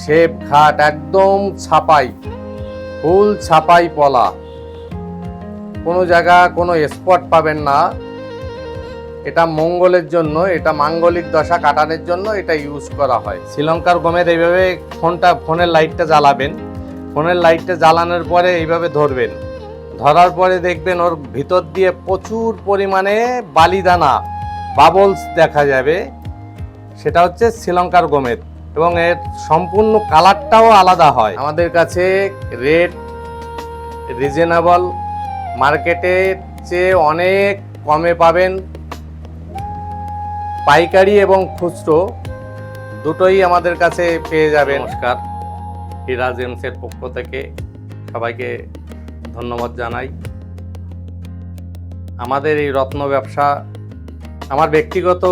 Shape খাট একদম ছাপাই, ফুল ছাপাই পলা। কোনো জায়গা, কোনো স্পট পাবেন না। এটা মঙ্গলের জন্য, এটা মাঙ্গলিক দশা কাটানোর জন্য এটা ইউজ করা হয়। শ্রীলঙ্কার গমের এইভাবে ফোনটা, ফোনের লাইটটা জ্বালাবেন। ফোনের লাইটটা জ্বালানোর পরে এইভাবে ধরবেন। ধরার পরে দেখবেন ওর ভিতর দিয়ে প্রচুর পরিমাণে বালিদানা বাবলস দেখা যাবে। সেটা হচ্ছে শ্রীলঙ্কার গমের। এবং এর সম্পূর্ণ কালারটাও আলাদা হয়। আমাদের কাছে রেট রিজনেবল মার্কেটের চেয়ে অনেক কমে পাবেন। পাইকারি এবং খুচরো দুটোই আমাদের কাছে পেয়ে যাবেন। নমস্কার, হিরা জেমসের পক্ষ থেকে সবাইকে ধন্যবাদ জানাই। আমাদের এই রত্ন ব্যবসা আমার ব্যক্তিগত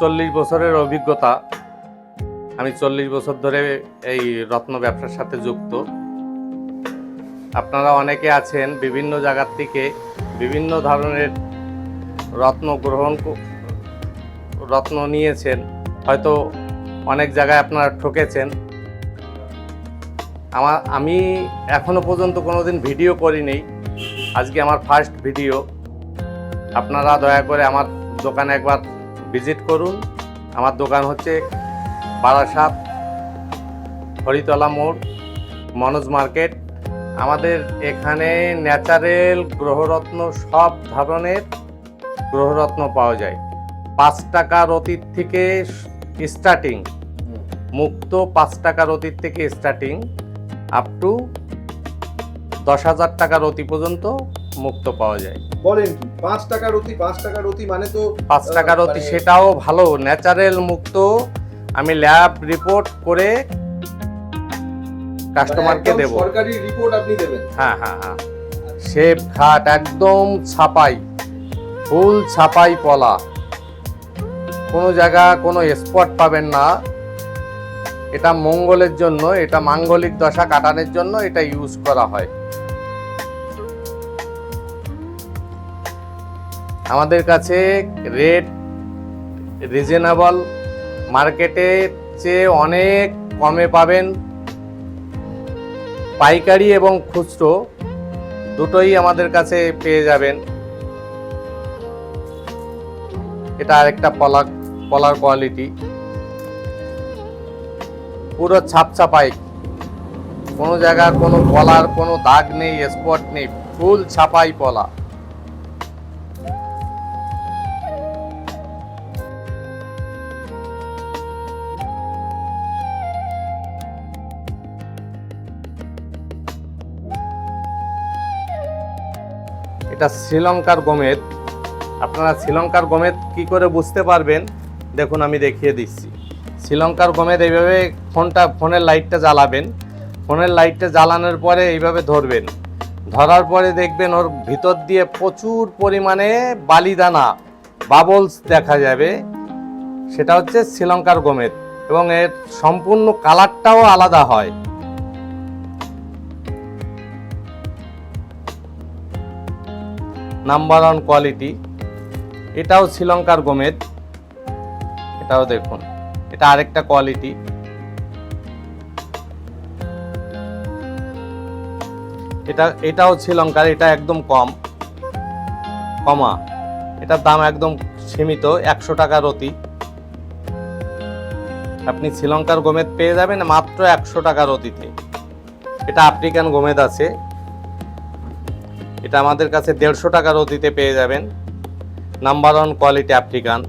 চল্লিশ বছরের অভিজ্ঞতা আমি চল্লিশ বছর ধরে এই রত্ন ব্যবসার সাথে যুক্ত। আপনারা অনেকে আছেন বিভিন্ন জায়গার থেকে বিভিন্ন ধরনের রত্ন গ্রহণ রত্ন নিয়েছেন। হয়তো অনেক জায়গায় আপনারা ঠকেছেন। আমার আমি এখনও পর্যন্ত কোনোদিন ভিডিও করিনি। আজকে আমার ফার্স্ট ভিডিও আপনারা দয়া করে আমার দোকানে একবার ভিজিট করুন। আমার দোকান হচ্ছে বারাসাত হরিতলা মোড় মনোজ মার্কেট। আমাদের এখানে ন্যাচারেল গ্রহরত্ন সব ধরনের গ্রহরত্ন পাওয়া যায়। পাঁচ টাকার অতীত থেকে স্টার্টিং মুক্ত পাঁচ টাকার অতীত থেকে স্টার্টিং আপ টু দশ হাজার টাকার অতি পর্যন্ত মুক্ত পাওয়া যায়। বলেন কি পাঁচ টাকার অতি পাঁচ টাকার অতি মানে তো পাঁচ টাকার অতি মানে- সেটাও ভালো ন্যাচারাল মুক্ত আমি ল্যাব রিপোর্ট করে কাস্টমারকে দেব। সরকারি রিপোর্ট আপনি দেবেন। হ্যাঁ হ্যাঁ হ্যাঁ। শেপ খাট একদম ছাপাই। ফুল ছাপাই পলা। কোনো জায়গা কোনো স্পট পাবেন না। এটা মঙ্গলের জন্য এটা মাঙ্গলিক দশা কাটানোর জন্য এটা ইউজ করা হয়। আমাদের কাছে রেট রিজনেবল মার্কেটের চেয়ে অনেক কমে পাবেন। পাইকারি এবং খুচরো দুটোই আমাদের কাছে পেয়ে যাবেন। এটা আরেকটা পলা পলার কোয়ালিটি। পুরো ছাপছাপাই। কোনো জায়গার কোনো পলার, কোনো দাগ নেই স্পট নেই, ফুল ছাপাই পলা। এটা শ্রীলঙ্কার গমের আপনারা শ্রীলঙ্কার গমের কি করে বুঝতে পারবেন? দেখুন, আমি দেখিয়ে দিচ্ছি। শ্রীলঙ্কার গমের এইভাবে ফোনটা, ফোনের লাইটটা জ্বালাবেন। ফোনের লাইটটা জ্বালানোর পরে এইভাবে ধরবেন। ধরার পরে দেখবেন ওর ভিতর দিয়ে প্রচুর পরিমাণে বালিদানা বাবলস দেখা যাবে। সেটা হচ্ছে শ্রীলঙ্কার গমের এবং এর সম্পূর্ণ কালারটাও আলাদা হয়। নাম্বার ওয়ান কোয়ালিটি এটাও শ্রীলঙ্কার গমের এটাও দেখুন, এটা আরেকটা কোয়ালিটি এটা, এটাও শ্রীলঙ্কার, এটা একদম কম। কমা, এটার দাম একদম সীমিত, একশো টাকার অতি আপনি শ্রীলঙ্কার গোমেদ পেয়ে যাবেন মাত্র একশো টাকার অতিতে এটা আফ্রিকান গোমেদ আছে। এটা আমাদের কাছে দেড়শো টাকার অতিতে পেয়ে যাবেন। নাম্বার ওয়ান কোয়ালিটি আফ্রিকান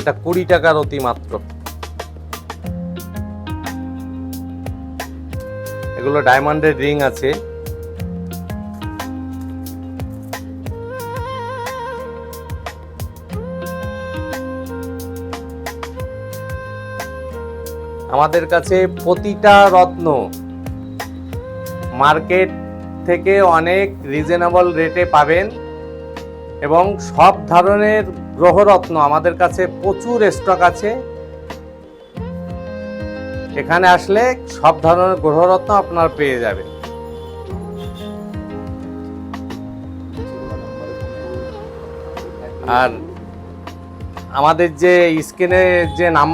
এটা কুড়ি টাকার অতি মাত্র এগুলো ডায়মন্ডের রিং আছে। আমাদের কাছে প্রতিটা রত্ন মার্কেট থেকে অনেক রিজনেবল রেটে পাবেন এবং সব ধরনের গ্রহরত্ন আমাদের কাছে প্রচুর স্টক আছে। এখানে আসলে সব ধরনের গ্রহরত্ন আপনার পেয়ে যাবেন। আর আমাদের যে স্ক্রিনে যে নাম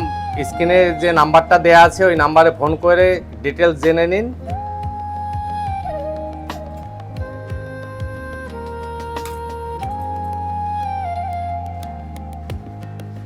স্ক্রিনে যে নাম্বারটা দেওয়া আছে ওই নাম্বারে ফোন করে ডিটেলস জেনে নিন।